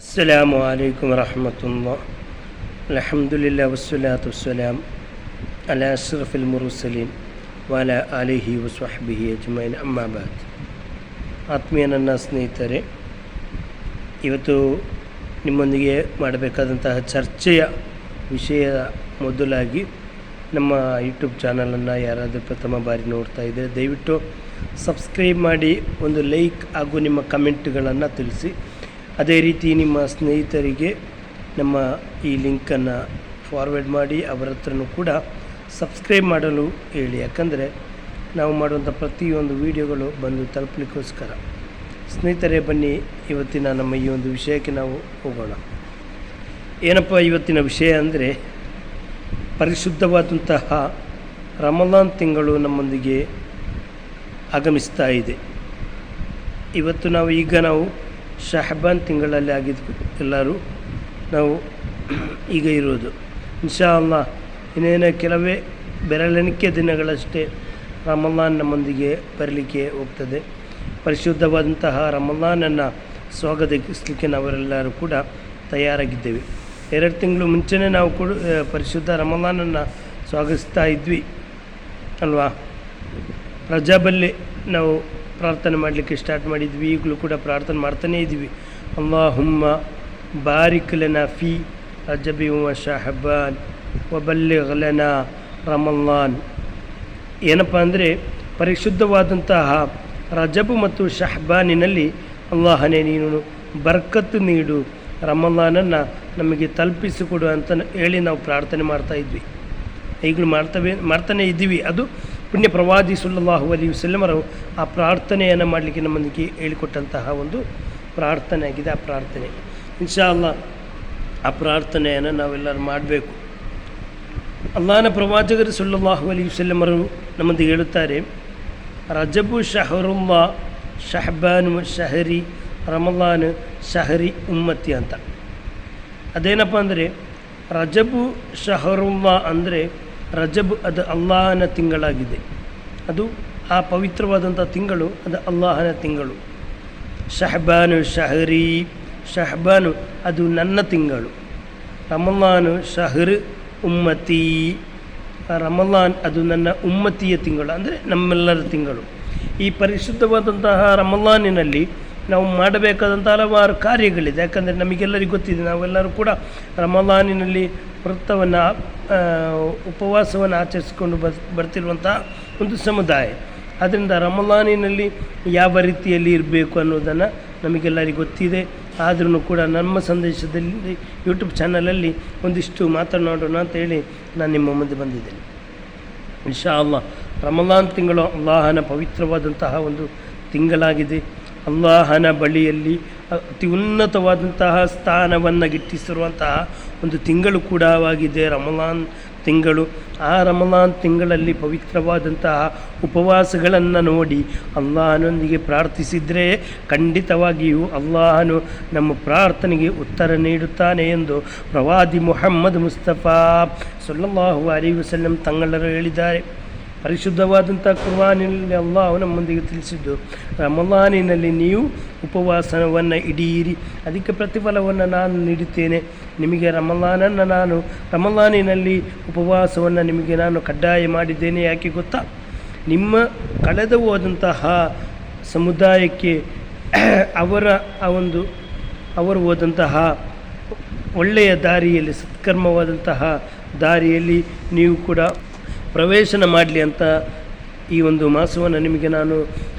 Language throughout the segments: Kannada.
അസ്സലാമു അലൈക്കും വറഹമത്തുള്ള അലഹമുല്ല വസ്വലാത്തു വസ്സലാം അല അഷ്റഫുൽ മുറുസലീം വല അലിഹി വസ്വഹ്ബിഹി അജ്മൈൻ അമ്മാബാദ് ಆತ್ಮೀಯ ನನ್ನ ಸ್ನೇಹಿತರೆ, ಇವತ್ತು ನಿಮ್ಮೊಂದಿಗೆ ಮಾಡಬೇಕಾದಂತಹ ಚರ್ಚೆಯ ವಿಷಯ ಮೊದಲಾಗಿ ನಮ್ಮ ಯೂಟ್ಯೂಬ್ ಚಾನಲನ್ನು ಯಾರಾದರೂ ಪ್ರಥಮ ಬಾರಿ ನೋಡ್ತಾ ಇದ್ದರೆ ದಯವಿಟ್ಟು ಸಬ್ಸ್ಕ್ರೈಬ್ ಮಾಡಿ, ಒಂದು ಲೈಕ್ ಹಾಗೂ ನಿಮ್ಮ ಕಮೆಂಟ್ಗಳನ್ನು ತಿಳಿಸಿ. ಅದೇ ರೀತಿ ನಿಮ್ಮ ಸ್ನೇಹಿತರಿಗೆ ನಮ್ಮ ಈ ಲಿಂಕನ್ನು ಫಾರ್ವರ್ಡ್ ಮಾಡಿ, ಅವರ ಹತ್ರನೂ ಕೂಡ ಸಬ್ಸ್ಕ್ರೈಬ್ ಮಾಡಲು ಹೇಳಿ. ಯಾಕಂದರೆ ನಾವು ಮಾಡುವಂಥ ಪ್ರತಿಯೊಂದು ವಿಡಿಯೋಗಳು ಬಂದು ತಲುಪಲಿಕ್ಕೋಸ್ಕರ. ಸ್ನೇಹಿತರೇ, ಬನ್ನಿ ಇವತ್ತಿನ ನಮ್ಮ ಈ ಒಂದು ವಿಷಯಕ್ಕೆ ನಾವು ಹೋಗೋಣ. ಏನಪ್ಪ ಇವತ್ತಿನ ವಿಷಯ ಅಂದರೆ, ಪರಿಶುದ್ಧವಾದಂತಹ ರಮಲಾನ್ ತಿಂಗಳು ನಮ್ಮೊಂದಿಗೆ ಆಗಮಿಸ್ತಾ ಇದೆ. ಇವತ್ತು ನಾವು ಈಗ ನಾವು ಶಹಬಾನ್ ತಿಂಗಳಲ್ಲಿ ಆಗಿದ್ದು ಎಲ್ಲರೂ. ನಾವು ಈಗ ಇರೋದು. ಇನ್ಶಾ ಅಲ್ಲ, ಇನ್ನೇನು ಕೆಲವೇ ಬೆರಳೆಣಿಕೆ ದಿನಗಳಷ್ಟೇ ರಮಲಾನ್ ನಮ್ಮೊಂದಿಗೆ ಬರಲಿಕ್ಕೆ ಹೋಗ್ತದೆ. ಪರಿಶುದ್ಧವಾದಂತಹ ರಮಲಾನನ್ನು ಸ್ವಾಗತಿಸಲಿಕ್ಕೆ ನಾವೆಲ್ಲರೂ ಕೂಡ ತಯಾರಾಗಿದ್ದೇವೆ. ಎರಡು ತಿಂಗಳು ಮುಂಚೆನೇ ನಾವು ಕೂಡ, ಪರಿಶುದ್ಧ ರಮಲಾನನ್ನು ಸ್ವಾಗತಿಸ್ತಾ ಇದ್ವಿ. ಅಲ್ವಾ? ರಜಾಬಲ್ಲಿ ನಾವು ಪ್ರಾರ್ಥನೆ ಮಾಡಲಿಕ್ಕೆ ಸ್ಟಾರ್ಟ್ ಮಾಡಿದ್ವಿ. ಈಗಲೂ ಕೂಡ ಪ್ರಾರ್ಥನೆ ಮಾಡ್ತಾನೇ ಇದ್ವಿ ಅಲ್ಲಾಹುಮ್ಮ ಬಾರಿಕ್ ಲೆನಾ ಫಿ ರಜಬಿ ವ ಶಹಬಾನ್ ವಬಲ್ಲಿಗ್ ಲನ ರಮಲ್ಲಾನ್. ಏನಪ್ಪ ಅಂದರೆ ಪರಿಶುದ್ಧವಾದಂತಹ ರಜಬು ಮತ್ತು ಶಹಬಾನಿನಲ್ಲಿ ಅಲ್ಲಾಹನೇ ನೀನು ಬರ್ಕತ್ತು ನೀಡು. ರಮಲ್ಲಾನನ್ನು ನಮಗೆ ತಲುಪಿಸಿಕೊಡು ಅಂತ ಹೇಳಿ ನಾವು ಪ್ರಾರ್ಥನೆ ಮಾಡ್ತಾ ಇದ್ವಿ. ಈಗಲೂ ಮಾಡ್ತವೆ, ಮಾಡ್ತಾನೆ ಇದ್ದೀವಿ. ಅದು ಪುಣ್ಯ ಪ್ರವಾದಿ ಸುಲ್ಲಾಹು ಅಲಿ ವಸಲ್ಲಮರು ಆ ಪ್ರಾರ್ಥನೆಯನ್ನು ಮಾಡಲಿಕ್ಕೆ ನಮ್ಮೊಂದಿಗೆ ಹೇಳಿಕೊಟ್ಟಂತಹ ಒಂದು ಪ್ರಾರ್ಥನೆ ಆಗಿದೆ, ಆ ಪ್ರಾರ್ಥನೆ. ಇನ್ಶಾ ಅಲ್ಲ ಆ ಪ್ರಾರ್ಥನೆಯನ್ನು ನಾವೆಲ್ಲರೂ ಮಾಡಬೇಕು. ಅಲ್ಲಾನ ಪ್ರವಾಚಕರು ಸುಲ್ಲಾಹು ಅಲಿ ವಸಲ್ಲಮರು ನಮ್ಮೊಂದಿಗೆ ಹೇಳುತ್ತಾರೆ, ರಜಬು ಶಹರುಲ್ಲಾ ಶಹಬಾನು ಶಹರಿ ರಮಲಾನ್ ಶಹರಿ ಉಮ್ಮತಿ ಅಂತ. ಅದೇನಪ್ಪ ಅಂದರೆ, ರಜಬು ಶಹರುಲ್ಲಾ ಅಂದರೆ ರಜಬ್ ಅದು ಅಲ್ಲಾಹನ ತಿಂಗಳಾಗಿದೆ. ಅದು ಆ ಪವಿತ್ರವಾದಂಥ ತಿಂಗಳು ಅದು ಅಲ್ಲಾಹನ ತಿಂಗಳು. ಶಹಬಾನು ಶಹರಿ, ಶಹಬಾನು ಅದು ನನ್ನ ತಿಂಗಳು. ರಮಲಾನು ಶಹರ್ ಉಮ್ಮತಿ. ರಮಲಾನ್ ಅದು ನನ್ನ ಉಮ್ಮತಿಯ ತಿಂಗಳು, ಅಂದರೆ ನಮ್ಮೆಲ್ಲರ ತಿಂಗಳು. ಈ ಪರಿಶುದ್ಧವಾದಂತಹ ರಮಲಾನಿನಲ್ಲಿ ನಾವು ಮಾಡಬೇಕಾದಂಥ ಹಲವಾರು ಕಾರ್ಯಗಳಿದೆ. ಯಾಕಂದರೆ ನಮಗೆಲ್ಲರಿಗೂ ಗೊತ್ತಿದೆ, ನಾವೆಲ್ಲರೂ ಕೂಡ ರಮಲಾನಿನಲ್ಲಿ ವೃತ್ತವನ್ನು ಉಪವಾಸವನ್ನು ಆಚರಿಸಿಕೊಂಡು ಬರ್, ಬರ್ತಿರುವಂತಹ ಒಂದು ಸಮುದಾಯ. ಆದ್ದರಿಂದ ರಮಲಾನಿನಲ್ಲಿ ಯಾವ ರೀತಿಯಲ್ಲಿ ಇರಬೇಕು ಅನ್ನೋದನ್ನು ನಮಗೆಲ್ಲರಿಗೂ ಗೊತ್ತಿದೆ. ಆದ್ರೂ ಕೂಡ ನಮ್ಮ ಸಂದೇಶದಲ್ಲಿ ಯೂಟ್ಯೂಬ್ ಚಾನಲಲ್ಲಿ ಒಂದಿಷ್ಟು ಮಾತನಾಡೋಣ ಅಂತ ಹೇಳಿ ನಾನು ನಿಮ್ಮ ಮುಂದೆ ಬಂದಿದ್ದೇನೆ. ಇನ್ಶಾ ಅಲ್ಲ ರಮಲಾನ್ ತಿಂಗಳು ಅಲ್ಲಾಹನ ಪವಿತ್ರವಾದಂತಹ ಒಂದು ತಿಂಗಳಾಗಿದೆ. ಅಲ್ಲಾಹನ ಬಳಿಯಲ್ಲಿ ಅತಿ ಉನ್ನತವಾದಂತಹ ಸ್ಥಾನವನ್ನು ಗಿಟ್ಟಿಸಿರುವಂತಹ ಒಂದು ತಿಂಗಳು ಕೂಡ ಆಗಿದೆ ರಮಲಾನ್ ತಿಂಗಳು. ಆ ರಮಲಾನ್ ತಿಂಗಳಲ್ಲಿ ಪವಿತ್ರವಾದಂತಹ ಉಪವಾಸಗಳನ್ನು ನೋಡಿ ಅಲ್ಲಾಹನೊಂದಿಗೆ ಪ್ರಾರ್ಥಿಸಿದರೆ ಖಂಡಿತವಾಗಿಯೂ ಅಲ್ಲಾಹನು ನಮ್ಮ ಪ್ರಾರ್ಥನೆಗೆ ಉತ್ತರ ನೀಡುತ್ತಾನೆ ಎಂದು ಪ್ರವಾದಿ ಮುಹಮ್ಮದ್ ಮುಸ್ತಫಾ ಸಲ್ಲಲ್ಲಾಹು ಅಲಿ ವಸಲ್ಲಂ ತಂಗಳರು ಹೇಳಿದ್ದಾರೆ. ಪರಿಶುದ್ಧವಾದಂಥ ಕುರ್ವಾನಿನಲ್ಲಿ ಅಲ್ಲಾಹು ನಮ್ಮೊಂದಿಗೆ ತಿಳಿಸಿದ್ದು, ರಮಲಾನಿನಲ್ಲಿ ನೀವು ಉಪವಾಸವನ್ನು ಇಡೀರಿ. ಅದಕ್ಕೆ ಪ್ರತಿಫಲವನ್ನು ನಾನು ನೀಡುತ್ತೇನೆ. ನಿಮಗೆ ರಮಲಾನನ್ನು ನಾನು, ರಮಲಾನಿನಲ್ಲಿ ಉಪವಾಸವನ್ನು ನಿಮಗೆ ನಾನು ಕಡ್ಡಾಯ ಮಾಡಿದ್ದೇನೆ. ಯಾಕೆ ಗೊತ್ತಾ? ನಿಮ್ಮ ಕಳೆದು ಹೋದಂತಹ ಸಮುದಾಯಕ್ಕೆ ಅವರ ಆ ಒಂದು, ಅವರು ಹೋದಂತಹ ಒಳ್ಳೆಯ ದಾರಿಯಲ್ಲಿ, ಸತ್ಕರ್ಮವಾದಂತಹ ದಾರಿಯಲ್ಲಿ ನೀವು ಕೂಡ ಪ್ರವೇಶನ ಮಾಡಲಿ ಅಂತ ಈ ಒಂದು ಮಾಸವನ್ನು ನಿಮಗೆ ನಾನು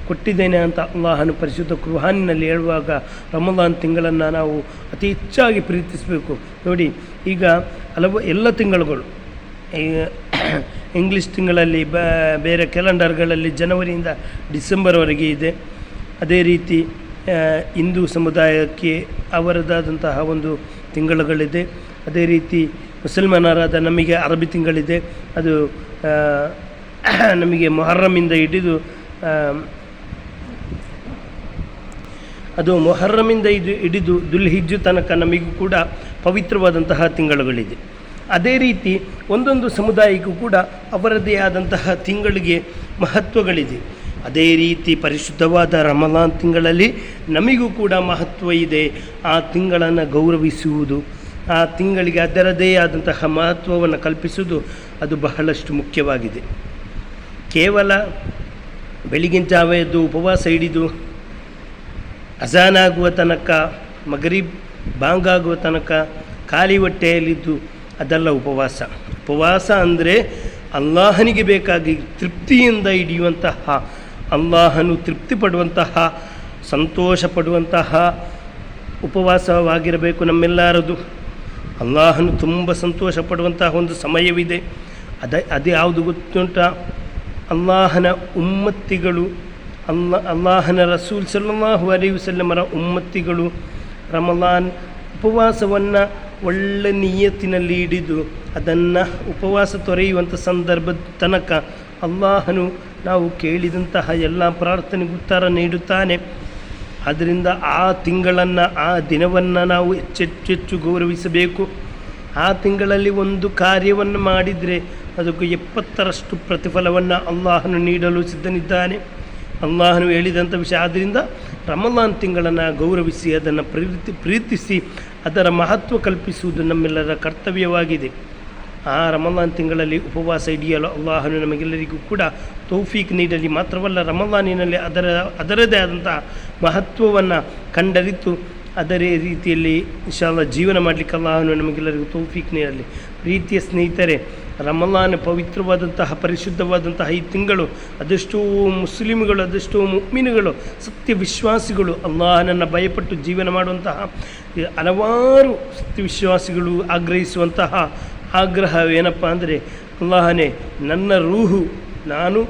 ಕೊಟ್ಟಿದ್ದೇನೆ ಅಂತ ಅಲ್ಲಾಹನು ಪರಿಶುದ್ಧ ಕುರುಹಾನಿನಲ್ಲಿ ಹೇಳುವಾಗ ರಮಲಾನ್ ತಿಂಗಳನ್ನು ನಾವು ಅತಿ ಹೆಚ್ಚಾಗಿ ಪ್ರೀತಿಸಬೇಕು. ನೋಡಿ, ಈಗ ಹಲವು ಎಲ್ಲ ತಿಂಗಳುಗಳು ಇಂಗ್ಲೀಷ್ ತಿಂಗಳಲ್ಲಿ ಬೇರೆ ಕ್ಯಾಲೆಂಡರ್ಗಳಲ್ಲಿ ಜನವರಿಯಿಂದ ಡಿಸೆಂಬರ್ವರೆಗೆ ಇದೆ. ಅದೇ ರೀತಿ ಹಿಂದೂ ಸಮುದಾಯಕ್ಕೆ ಅವರದಾದಂತಹ ಒಂದು ತಿಂಗಳುಗಳಿದೆ. ಅದೇ ರೀತಿ ಮುಸಲ್ಮಾನರಾದ ನಮಗೆ ಅರಬಿ ತಿಂಗಳಿದೆ. ಅದು ನಮಗೆ ಮೊಹರ್ರಮಿಂದ ಹಿಡಿದು ಅದು ಮೊಹರ್ರಮಿಂದ ಇದು ಹಿಡಿದು ದುಲ್ಹಿಜ್ಜು ತನಕ ನಮಗೂ ಕೂಡ ಪವಿತ್ರವಾದಂತಹ ತಿಂಗಳುಗಳಿದೆ. ಅದೇ ರೀತಿ ಒಂದೊಂದು ಸಮುದಾಯಕ್ಕೂ ಕೂಡ ಅವರದೇ ಆದಂತಹ ತಿಂಗಳಿಗೆ ಮಹತ್ವಗಳಿದೆ. ಅದೇ ರೀತಿ ಪರಿಶುದ್ಧವಾದ ರಮಲಾನ್ ತಿಂಗಳಲ್ಲಿ ನಮಗೂ ಕೂಡ ಮಹತ್ವ ಇದೆ. ಆ ತಿಂಗಳನ್ನು ಗೌರವಿಸುವುದು ಆ ತಿಂಗಳಿಗೆ ಅದರದೇ ಆದಂತಹ ಮಹತ್ವವನ್ನು ಕಲ್ಪಿಸುವುದು ಅದು ಬಹಳಷ್ಟು ಮುಖ್ಯವಾಗಿದೆ. ಕೇವಲ ಬೆಳಗಿನ ಜಾವ ಎದ್ದು ಉಪವಾಸ ಹಿಡಿದು ಅಜಾನಾಗುವ ತನಕ, ಮಗರೀಬ್ ಬಾಂಗಾಗುವ ತನಕ ಖಾಲಿ ಹೊಟ್ಟೆಯಲ್ಲಿದ್ದು ಅದಲ್ಲ ಉಪವಾಸ. ಉಪವಾಸ ಅಂದರೆ ಅಲ್ಲಾಹನಿಗೆ ಬೇಕಾಗಿ ತೃಪ್ತಿಯಿಂದ ಹಿಡಿಯುವಂತಹ, ಅಲ್ಲಾಹನು ತೃಪ್ತಿ ಪಡುವಂತಹ ಸಂತೋಷ ಪಡುವಂತಹ ಉಪವಾಸವಾಗಿರಬೇಕು ನಮ್ಮೆಲ್ಲರದು. ಅಲ್ಲಾಹನು ತುಂಬ ಸಂತೋಷ ಪಡುವಂತಹ ಒಂದು ಸಮಯವಿದೆ. ಅದ ಅದು ಯಾವುದು ಗೊತ್ತುಂಟ? ಅಲ್ಲಾಹನ ಉಮ್ಮತ್ತಿಗಳು, ಅಲ್ಲ, ಅಲ್ಲಾಹನ ರಸೂಲ್ ಸಲ್ಲಲ್ಲಾಹು ಅಲೈ ವಸಲ್ಲಮರ ಉಮ್ಮತ್ತಿಗಳು ರಮಲಾನ್ ಉಪವಾಸವನ್ನು ಒಳ್ಳೆ ನಿಯತ್ತಿನಲ್ಲಿ ಹಿಡಿದು ಅದನ್ನು ಉಪವಾಸ ತೊರೆಯುವಂಥ ಸಂದರ್ಭದ ತನಕ ಅಲ್ಲಾಹನು ನಾವು ಕೇಳಿದಂತಹ ಎಲ್ಲ ಪ್ರಾರ್ಥನೆಗೆ ಉತ್ತರ ನೀಡುತ್ತಾನೆ. ಆದ್ದರಿಂದ ಆ ತಿಂಗಳನ್ನು, ಆ ದಿನವನ್ನು ನಾವು ಹೆಚ್ಚೆಚ್ಚೆಚ್ಚು ಗೌರವಿಸಬೇಕು. ಆ ತಿಂಗಳಲ್ಲಿ ಒಂದು ಕಾರ್ಯವನ್ನು ಮಾಡಿದರೆ ಅದಕ್ಕೆ ಎಪ್ಪತ್ತರಷ್ಟು ಪ್ರತಿಫಲವನ್ನು ಅಲ್ಲಾಹನು ನೀಡಲು ಸಿದ್ಧನಿದ್ದಾನೆ. ಅಲ್ಲಾಹನು ಹೇಳಿದಂಥ ವಿಷಯ. ಆದ್ದರಿಂದ ರಮಲಾನ್ ತಿಂಗಳನ್ನು ಗೌರವಿಸಿ, ಅದನ್ನು ಪ್ರೀತಿ, ಪ್ರೀತಿಸಿ, ಅದರ ಮಹತ್ವ ಕಲ್ಪಿಸುವುದು ನಮ್ಮೆಲ್ಲರ ಕರ್ತವ್ಯವಾಗಿದೆ. ಆ ರಮಲಾನ್ ತಿಂಗಳಲ್ಲಿ ಉಪವಾಸ ಹಿಡಿಯಲು ಅಲ್ಲಾಹನು ನಮಗೆಲ್ಲರಿಗೂ ಕೂಡ ತೌಫೀಕ್ ನೀಡಲಿ. ಮಾತ್ರವಲ್ಲ, ರಮಲಾನಿನಲ್ಲಿ ಅದರ, ಅದರದೇ ಆದಂತಹ ಮಹತ್ವವನ್ನು ಕಂಡರಿತು. ಅದರೇ ರೀತಿಯಲ್ಲಿ ಇನ್ಶಾಲ್ಲ ಜೀವನ ಮಾಡಲಿಕ್ಕೆ ಅಲ್ಲಾಹನು ನಮಗೆಲ್ಲರಿಗೂ ತೌಫೀಕ್ ನೀಡಲಿ. ಪ್ರೀತಿಯ ಸ್ನೇಹಿತರೆ, ರಮಲಾನ್ ಪವಿತ್ರವಾದಂತಹ, ಪರಿಶುದ್ಧವಾದಂತಹ ಈ ತಿಂಗಳು ಅದೆಷ್ಟೋ ಮುಸ್ಲಿಮ್ಗಳು, ಅದೆಷ್ಟೋ ಮುಕ್ಮಿನುಗಳು ಸತ್ಯ ವಿಶ್ವಾಸಿಗಳು ಅಲ್ಲಾಹನನ್ನು ಭಯಪಟ್ಟು ಜೀವನ ಮಾಡುವಂತಹ, ಹಲವಾರು ಸತ್ಯ ವಿಶ್ವಾಸಿಗಳು ಆಗ್ರಹಿಸುವಂತಹ ಆಗ್ರಹವೇನಪ್ಪ ಅಂದರೆ, ಅಲ್ಲಾಹನೇ ನನ್ನ ರೂಹು, ನಾನು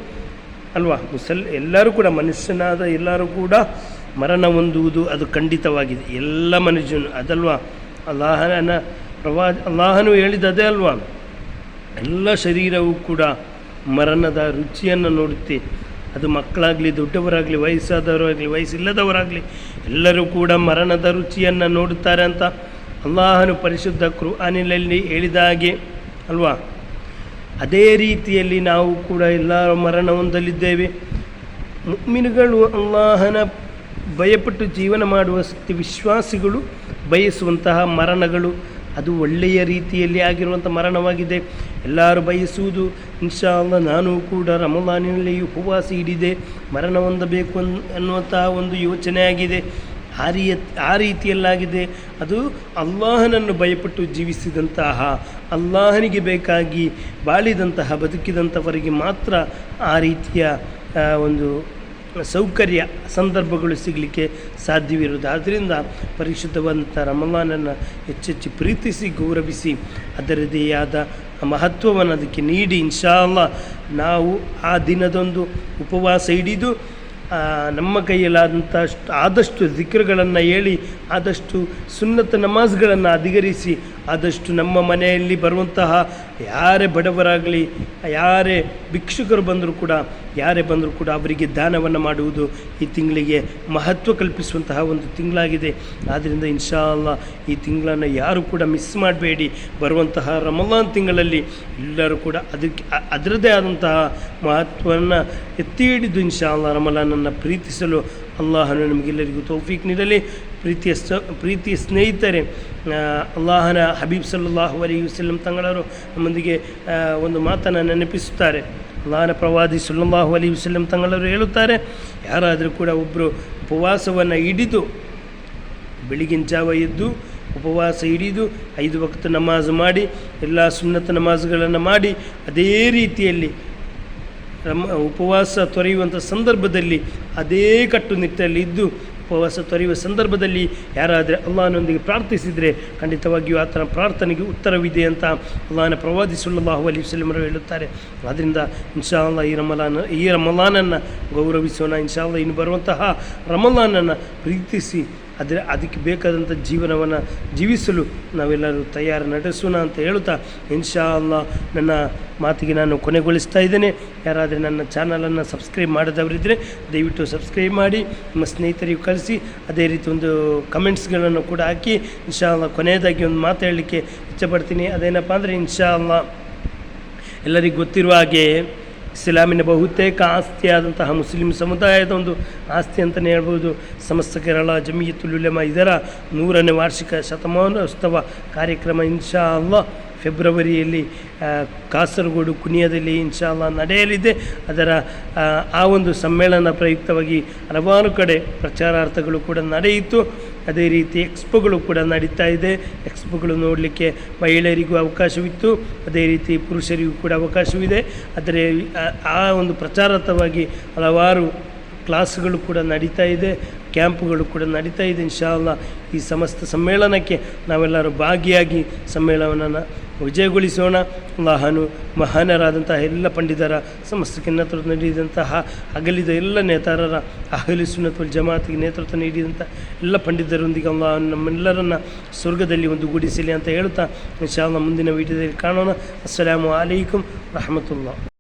ಅಲ್ವಾ, ಮುಸಲ್, ಎಲ್ಲರೂ ಕೂಡ ಮನುಷ್ಯನಾದ ಎಲ್ಲರೂ ಕೂಡ ಮರಣ ಹೊಂದುವುದು ಅದು ಖಂಡಿತವಾಗಿದೆ. ಎಲ್ಲ ಮನುಷ್ಯನು, ಅದಲ್ವಾ? ಅಲ್ಲಾಹನ ಪ್ರವಾ, ಅಲ್ಲಾಹನು ಹೇಳಿದದೇ ಅಲ್ವಾ? ಎಲ್ಲ ಶರೀರವೂ ಕೂಡ ಮರಣದ ರುಚಿಯನ್ನು ನೋಡುತ್ತೆ. ಅದು ಮಕ್ಕಳಾಗಲಿ, ದೊಡ್ಡವರಾಗಲಿ, ವಯಸ್ಸಾದವರಾಗಲಿ, ವಯಸ್ಸಿಲ್ಲದವರಾಗಲಿ, ಎಲ್ಲರೂ ಕೂಡ ಮರಣದ ರುಚಿಯನ್ನು ನೋಡುತ್ತಾರೆ ಅಂತ ಅಲ್ಲಾಹನು ಪರಿಶುದ್ಧ ಕೃಆನಿನಲ್ಲಿ ಹೇಳಿದ ಹಾಗೆ, ಅಲ್ವಾ? ಅದೇ ರೀತಿಯಲ್ಲಿ ನಾವು ಕೂಡ ಎಲ್ಲ ಮರಣ ಹೊಂದಲಿದ್ದೇವೆ. ಮುಗ್ಮಿನುಗಳು ಅಲ್ಲಾಹನ ಭಯಪಟ್ಟು ಜೀವನ ಮಾಡುವ ಸತ್ಯ ವಿಶ್ವಾಸಿಗಳು ಬಯಸುವಂತಹ ಮರಣಗಳು. ಅದು ಒಳ್ಳೆಯ ರೀತಿಯಲ್ಲಿ ಆಗಿರುವಂಥ ಮರಣವಾಗಿದೆ. ಎಲ್ಲರೂ ಬಯಸುವುದು ಇನ್ಶಾ ಅಲ್ಲ ನಾನು ಕೂಡ ರಮಲಾನಿನಲ್ಲಿ ಉಪವಾಸ ಹಿಡಿದೆ ಮರಣ ಹೊಂದಬೇಕು ಅನ್ ಅನ್ನುವಂತಹ ಒಂದು ಯೋಚನೆ ಆಗಿದೆ. ಆ ರೀ ಆ ರೀತಿಯಲ್ಲಾಗಿದೆ. ಅದು ಅಲ್ಲಾಹನನ್ನು ಭಯಪಟ್ಟು ಜೀವಿಸಿದಂತಹ, ಅಲ್ಲಾಹನಿಗೆ ಬೇಕಾಗಿ ಬಾಳಿದಂತಹ, ಬದುಕಿದಂಥವರಿಗೆ ಮಾತ್ರ ಆ ರೀತಿಯ ಒಂದು ಸೌಕರ್ಯ ಸಂದರ್ಭಗಳು ಸಿಗಲಿಕ್ಕೆ ಸಾಧ್ಯವಿರುವುದು. ಆದ್ದರಿಂದ ಪರಿಶುದ್ಧವಂತ ರಮಲಾನನ್ನು ಹೆಚ್ಚೆಚ್ಚು ಪ್ರೀತಿಸಿ, ಗೌರವಿಸಿ, ಅದರದೇ ಆದ ಮಹತ್ವವನ್ನು ಅದಕ್ಕೆ ನೀಡಿ. ಇನ್ಶಾಲ್ಲ ನಾವು ಆ ದಿನದೊಂದು ಉಪವಾಸ ಹಿಡಿದು ನಮ್ಮ ಕೈಯಲ್ಲಾದಂಥ ಆದಷ್ಟು ದಿಕ್ರುಗಳನ್ನು ಹೇಳಿ, ಆದಷ್ಟು ಸುನ್ನತ ನಮಾಜ್ಗಳನ್ನು ಅಧಿಗರಿಸಿ, ಆದಷ್ಟು ನಮ್ಮ ಮನೆಯಲ್ಲಿ ಬರುವಂತಹ ಯಾರೇ ಬಡವರಾಗಲಿ, ಯಾರೇ ಭಿಕ್ಷುಕರು ಬಂದರೂ ಕೂಡ, ಯಾರೇ ಬಂದರೂ ಕೂಡ ಅವರಿಗೆ ದಾನವನ್ನು ಮಾಡುವುದು ಈ ತಿಂಗಳಿಗೆ ಮಹತ್ವ ಕಲ್ಪಿಸುವಂತಹ ಒಂದು ತಿಂಗಳಾಗಿದೆ. ಆದ್ದರಿಂದ ಇನ್ಶಾ ಅಲ್ಲಾ ಈ ತಿಂಗಳನ್ನು ಯಾರು ಕೂಡ ಮಿಸ್ ಮಾಡಬೇಡಿ. ಬರುವಂತಹ ರಮಲಾನ್ ತಿಂಗಳಲ್ಲಿ ಎಲ್ಲರೂ ಕೂಡ ಅದಕ್ಕೆ ಅದರದೇ ಆದಂತಹ ಮಹತ್ವವನ್ನು ಎತ್ತಿ ಹಿಡಿದು ಇನ್ಶಾ ಅಲ್ಲಾ ರಮಲಾನನ್ನು ಪ್ರೀತಿಸಲು ಅಲ್ಲಾಹನು ನಮಗೆಲ್ಲರಿಗೂ ತೌಫೀಕ್ ನೀಡಲಿ. ಪ್ರೀತಿಯ ಸ ಪ್ರೀತಿಯ ಸ್ನೇಹಿತರೆ ಅಲ್ಲಾಹನ ಹಬೀಬ್ ಸಲ್ಲಾಹು ಅಲಿ ವಸಲ್ಲಂ ತಂಗಳವರು ನಮ್ಮೊಂದಿಗೆ ಒಂದು ಮಾತನ್ನು ನೆನಪಿಸುತ್ತಾರೆ. ಅಲ್ಲಾಹನ ಪ್ರವಾದಿ ಸುಲ್ಲಾಹು ಅಲಿ ವಸಲ್ಲಂ ತಂಗಳವರು ಹೇಳುತ್ತಾರೆ, ಯಾರಾದರೂ ಕೂಡ ಒಬ್ಬರು ಉಪವಾಸವನ್ನು ಹಿಡಿದು, ಬೆಳಗಿನ ಜಾವ ಎದ್ದು ಉಪವಾಸ ಹಿಡಿದು ಐದು ವಕ್ತ ನಮಾಜ್ ಮಾಡಿ, ಎಲ್ಲ ಸುನ್ನತ ನಮಾಜ್ಗಳನ್ನು ಮಾಡಿ, ಅದೇ ರೀತಿಯಲ್ಲಿ ನಮ್ಮ ಉಪವಾಸ ತೊರೆಯುವಂಥ ಸಂದರ್ಭದಲ್ಲಿ ಅದೇ ಕಟ್ಟುನಿಟ್ಟಲ್ಲಿ ಇದ್ದು ಉಪವಾಸ ತೊರೆಯುವ ಸಂದರ್ಭದಲ್ಲಿ ಯಾರಾದರೆ ಅಲ್ಲಾಹನೊಂದಿಗೆ ಪ್ರಾರ್ಥಿಸಿದರೆ ಖಂಡಿತವಾಗಿಯೂ ಆತನ ಪ್ರಾರ್ಥನೆಗೆ ಉತ್ತರವಿದೆ ಅಂತ ಅಲ್ಲಾಹನ ಪ್ರವಾದಿ ಸುಲ್ಲಾಹು ಅಲಿ ವಸಲ್ಲಮರು ಹೇಳುತ್ತಾರೆ. ಆದ್ದರಿಂದ ಇನ್ಶಾ ಅಲ್ಲ ಈ ರಮಲಾನ, ಈ ರಮಲಾನನ್ನು ಗೌರವಿಸೋಣ. ಇನ್ಶಾ ಅಲ್ಲ ಇನ್ನು ಬರುವಂತಹ ರಮಲಾನನ್ನು ಪ್ರೀತಿಸಿ ಅದರ ಅದಕ್ಕೆ ಬೇಕಾದಂಥ ಜೀವನವನ್ನು ಜೀವಿಸಲು ನಾವೆಲ್ಲರೂ ತಯಾರು ನಡೆಸೋಣ ಅಂತ ಹೇಳುತ್ತಾ ಇನ್ಶಾ ಅಲ್ಲ ನನ್ನ ಮಾತಿಗೆ ನಾನು ಕೊನೆಗೊಳಿಸ್ತಾ ಇದ್ದೇನೆ. ಯಾರಾದರೆ ನನ್ನ ಚಾನಲನ್ನು ಸಬ್ಸ್ಕ್ರೈಬ್ ಮಾಡದವರಿದ್ದರೆ ದಯವಿಟ್ಟು ಸಬ್ಸ್ಕ್ರೈಬ್ ಮಾಡಿ, ನಿಮ್ಮ ಸ್ನೇಹಿತರಿಗೂ ಕಳಿಸಿ. ಅದೇ ರೀತಿ ಒಂದು ಕಮೆಂಟ್ಸ್ಗಳನ್ನು ಕೂಡ ಹಾಕಿ ಇನ್ಶಾ ಅಲ್ಲ ಕೊನೆಯದಾಗಿ ಒಂದು ಮಾತು ಹೇಳಲಿಕ್ಕೆ ಇಚ್ಛಪಡ್ತೀನಿ ಅದೇನಪ್ಪ ಅಂದರೆ ಇನ್ಶಾ ಅಲ್ಲ ಎಲ್ಲರಿಗೂ ಗೊತ್ತಿರುವ ಹಾಗೆ ಇಸ್ಲಾಮಿನ ಬಹುತೇಕ ಆಸ್ತಿಯಾದಂತಹ ಮುಸ್ಲಿಂ ಸಮುದಾಯದ ಒಂದು ಆಸ್ತಿ ಅಂತಲೇ ಹೇಳ್ಬೋದು. ಸಮಸ್ತ ಕೇರಳ, ಜಮಿಯತುಲ್ ಉಲೆಮಾ ಇದರ ನೂರನೇ ವಾರ್ಷಿಕ ಶತಮಾನೋತ್ಸವ ಕಾರ್ಯಕ್ರಮ ಇನ್ಶಾ ಅಲ್ಲ ಫೆಬ್ರವರಿಯಲ್ಲಿ ಕಾಸರಗೋಡು ಕುಣಿಯದಲ್ಲಿ ಇನ್ಶಾಲ್ಲ ನಡೆಯಲಿದೆ. ಅದರ ಆ ಒಂದು ಸಮ್ಮೇಳನ ಪ್ರಯುಕ್ತವಾಗಿ ಹಲವಾರು ಕಡೆ ಪ್ರಚಾರಾರ್ಥಗಳು ಕೂಡ ನಡೆಯಿತು. ಅದೇ ರೀತಿ ಎಕ್ಸ್ಪೋಗಳು ಕೂಡ ನಡೀತಾ ಇದೆ. ಎಕ್ಸ್ಪೋಗಳು ನೋಡಲಿಕ್ಕೆ ಮಹಿಳೆಯರಿಗೂ ಅವಕಾಶವಿತ್ತು. ಅದೇ ರೀತಿ ಪುರುಷರಿಗೂ ಕೂಡ ಅವಕಾಶವಿದೆ. ಆದರೆ, ಆ- ಒಂದು ಪ್ರಚಾರಾರ್ಥವಾಗಿ ಹಲವಾರು ಕ್ಲಾಸ್ಗಳು ಕೂಡ ನಡೀತಾ ಇದೆ. ಕ್ಯಾಂಪ್ಗಳು ಕೂಡ ನಡೀತಾ ಇದೆ. ಇನ್ಶಾಲ್ಲ ಈ ಸಮಸ್ತ ಸಮ್ಮೇಳನಕ್ಕೆ ನಾವೆಲ್ಲರೂ ಭಾಗಿಯಾಗಿ ಸಮ್ಮೇಳನವನ್ನು ವಿಜಯಗೊಳಿಸೋಣ. ಅಲ್ಲಾಹನು ಮಹಾನರಾದಂತಹ ಎಲ್ಲ ಪಂಡಿತರ, ಸಮಸ್ತ ನೇತೃತ್ವ ನೀಡಿದಂತಹ ಅಗಲಿದ ಎಲ್ಲ ನೇತಾರರ ಅಹಲಿ ಸುನ್ನತುಲ್ ಜಮಾತಿಗೆ ನೇತೃತ್ವ ನೀಡಿದಂಥ ಎಲ್ಲ ಪಂಡಿತರೊಂದಿಗೆ ಅಲ್ಲಾಹನು ನಮ್ಮೆಲ್ಲರನ್ನ ಸ್ವರ್ಗದಲ್ಲಿ ಒಂದು ಗುಡಿಸಲಿ ಅಂತ ಹೇಳುತ್ತಾ ಇನ್ಶಾಲ್ಲ ಮುಂದಿನ ವೀಡಿಯೋದಲ್ಲಿ ಕಾಣೋಣ. ಅಸ್ಸಲಾಮು ಅಲೈಕುಮ್ ರಹಮತುಲ್ಲಾ